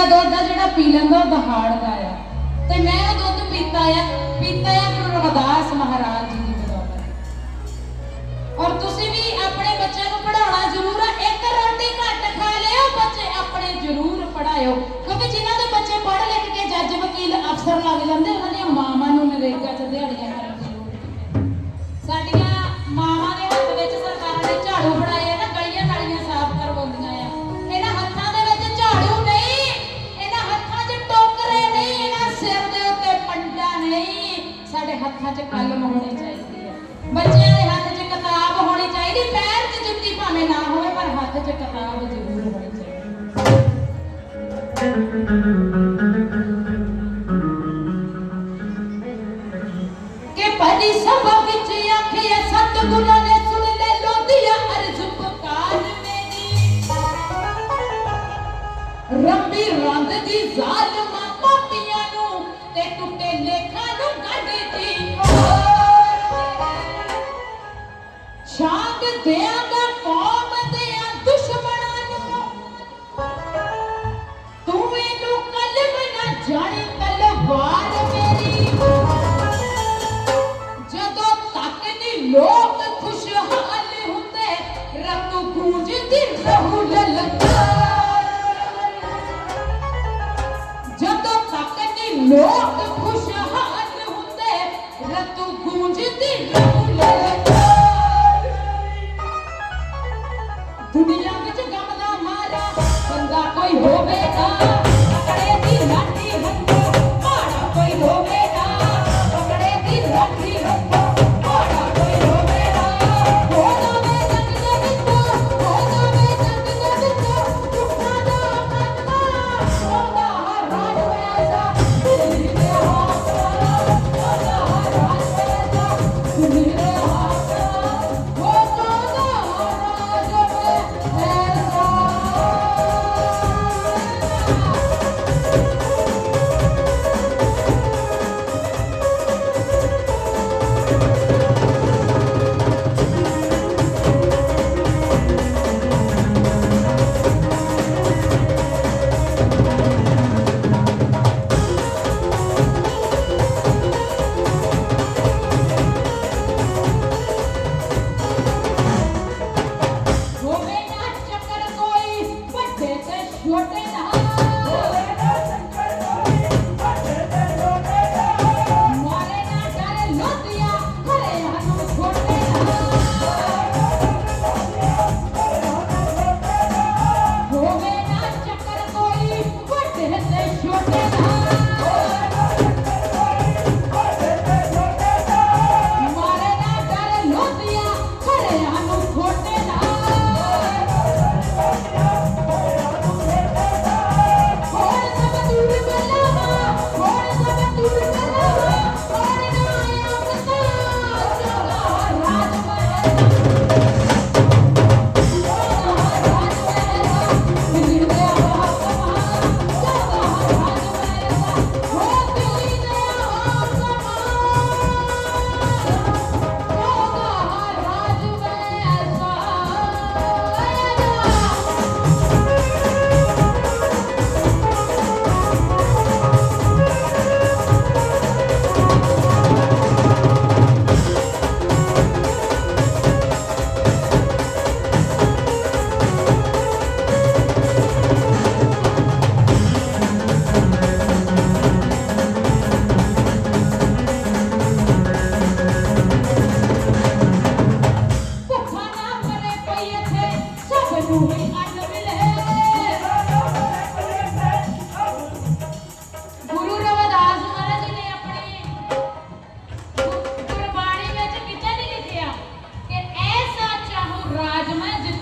ਦਾ ਦੁੱਧ ਆ ਜਿਹੜਾ ਪੀ ਲੈਂਦਾ, ਉਹ ਦਹਾੜਦਾ ਆ। ਤੇ ਮੈਂ ਉਹ ਦੁੱਧ ਪੀਤਾ ਆ ਪੀਤਾ ਆ ਗੁਰੂ ਰਵਿਦਾਸ ਮਹਾਰਾਜ ਜੀ ਦੀ ਬਦੌਲਤ। ਔਰ ਤੁਸੀਂ ਵੀ ਆਪਣੇ ਬੱਚਿਆਂ ਨੂੰ ਪੜਾਉਣਾ ਜ਼ਰੂਰ ਆ। ਇੱਕ ਰੋਟੀ ਘੱਟ ਖਾ ਲਿਓ, ਬੱਚੇ ਆਪਣੇ ਜ਼ਰੂਰ ਪੜਾਇਓ ਕਿਉਂਕਿ ਜਿਨ੍ਹਾਂ ਦੇ ਬੱਚੇ ਪੜ੍ਹ ਲਿਖ ਕੇ ਜੱਜ, ਵਕੀਲ, ਅਫਸਰ ਲੱਗ ਜਾਂਦੇ, ਉਹਨਾਂ ਦੀਆਂ ਮਾਵਾਂ ਨੂੰ ਨਰੇਗਾ 'ਚ ਦਿਹਾੜੀਆਂ ਕਰਨ ਦੀ ਲੋੜ ਸਾਡੀਆਂ ਹੱਥਾਂ 'ਚ ਕਲਮ ਹੋਣੀ ਚਾਹੀਦੀ ਹੈ। ਬੱਚਿਆਂ ਦੇ ਹੱਥ 'ਚ ਕਿਤਾਬ ਹੋਣੀ ਚਾਹੀਦੀ, ਪੈਰ 'ਚ ਜੁੱਤੀ ਭਾਵੇਂ ਨਾ ਹੋਵੇ, ਪਰ ਹੱਥ 'ਚ ਕਿਤਾਬ ਜ਼ਰੂਰ ਹੋਣੀ ਚਾਹੀਦੀ। ਕਿ ਪਰੀ ਸਭਾ ਵਿੱਚ ਆਖਿਆ ਸਤਿਗੁਰਾਂ ਨੇ ਸੁਣ ਲੈ ਲੋਧੀਆ ਅਰਜ਼ ਪੁਕਾਰ ਮੇਰੀ। ਰੱਬੀ ਰੰਗ ਦੀ ਜ਼ਾਲਮਾਂ ਪਾਪੀਆਂ ਨੂੰ ਤੇ ਟੁੱਟੇ ਲੇਖਾਂ ਨੂੰ ਕੱਢਦੀ ਦਿਆਂਗਾ ਕੌਮ ਦਿਆਂ ਦੁਸ਼ਮਣਾਂ ਨੂੰ। ਤੂੰ ਮੈਨੂੰ ਕਲਮ ਨਾ ਜਾਣੀ, ਤਲਵਾਰ ਮੇਰੀ। ਜਦੋਂ ਤੱਕ ਨੀ ਲੋਕ ਖੁਸ਼ਹਾਲ ਹੁੰਦੇ, ਰਬ ਗੂੰਜਦੀ ਰਹੂ ਲਲਕਾਰ। ਜਦੋਂ ਤੱਕ ਨੀ ਲੋਕ Dunia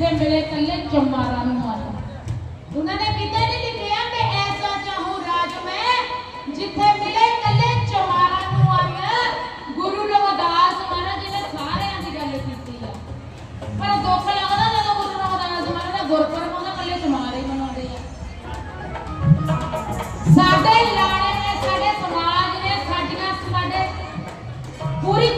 ਦੇ ਮਿਲੇ ਕੱਲੇ ਜਮਾਰਾਂ ਨੂੰ ਮਾਰਿਆ ਉਹਨਾਂ ਨੇ ਕਿਤੇ ਨਹੀਂ ਲਿਖਿਆ ਕਿ ਐਸਾ ਚਾਹੂ ਰਾਜ ਮੈਂ, ਜਿੱਥੇ ਮਿਲੇ ਕੱਲੇ ਜਮਾਰਾਂ ਨੂੰ ਮਾਰਿਆ। ਗੁਰੂ ਰਵਿਦਾਸ ਮਹਾਰਾਜ ਨੇ ਸਾਰਿਆਂ ਦੀ ਗੱਲ ਕੀਤੀ ਆ। ਪਰ ਦੁੱਖ ਲੱਗਦਾ ਜਦੋਂ ਗੁਰੂ ਰਵਿਦਾਸ ਮਹਾਰਾਜ ਦਾ ਗੁਰਪੁਰਬ ਆਉਂਦਾ ਕੱਲੇ ਜਮਾਰ ਮਨਾਉਂਦੇ ਆ। ਸਾਡੇ ਲਾੜੇ ਨੇ, ਸਾਡੇ ਸਮਾਜ ਨੇ, ਸਾਡੀਆਂ, ਸਾਡੇ ਪੂਰੀ